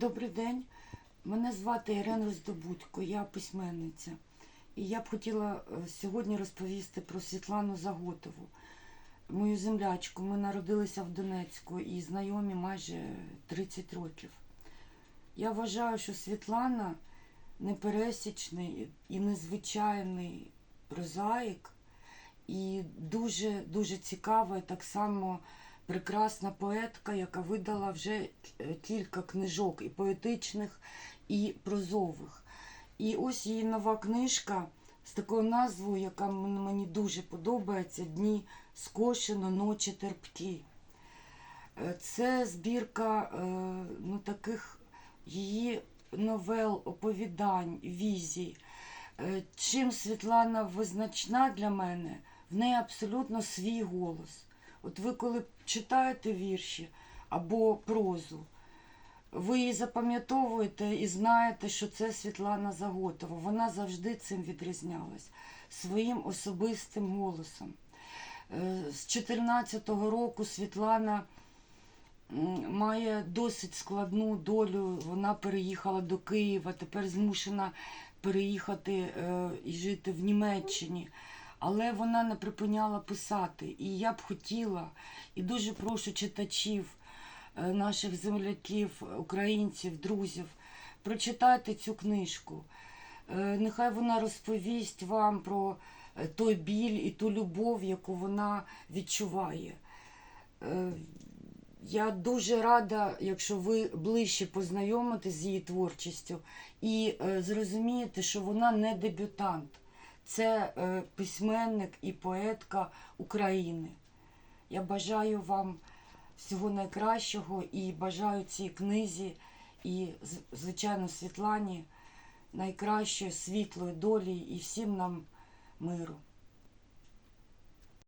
Добрий день. Мене звати Ірина Роздобудько, я письменниця. І я б хотіла е, сьогодні розповісти про Світлану Заготову, мою землячку. Ми народилися в Донецьку і знайомі майже 30 років. Я вважаю, що Світлана непересічний і незвичайний прозаїк, і дуже дуже цікава, так само прекрасна поетка, яка видала вже е, кілька книжок і поетичних, і прозових. І ось її нова книжка з такою назвою, яка мені дуже подобається Дні скошено, ночі терпкі. Е, Це збірка е, ну, таких її новел, оповідань, візій. Чим Світлана визначна для мене, в неї абсолютно свій голос. От ви коли читаєте вірші або прозу, ви її запам'ятовуєте і знаєте, що це Світлана Заготова. Вона завжди цим відрізнялась своїм особистим голосом. Е, З 2014 року Світлана має досить складну долю. Вона переїхала до Києва, тепер змушена переїхати е, і жити в Німеччині. Але вона не припиняла писати. І я б хотіла, і дуже прошу читачів, е, наших земляків, українців, друзів, прочитайте цю книжку. Е, Нехай вона розповість вам про е, той біль і ту любов, яку вона відчуває. Я дуже рада, якщо ви ближче познайомитесь з її творчістю і зрозумієте, що вона не дебютант, це е, письменник і поетка України. Я бажаю вам всього найкращого і бажаю цій книзі і, звичайно, Світлані найкращої світлої долі і всім нам миру.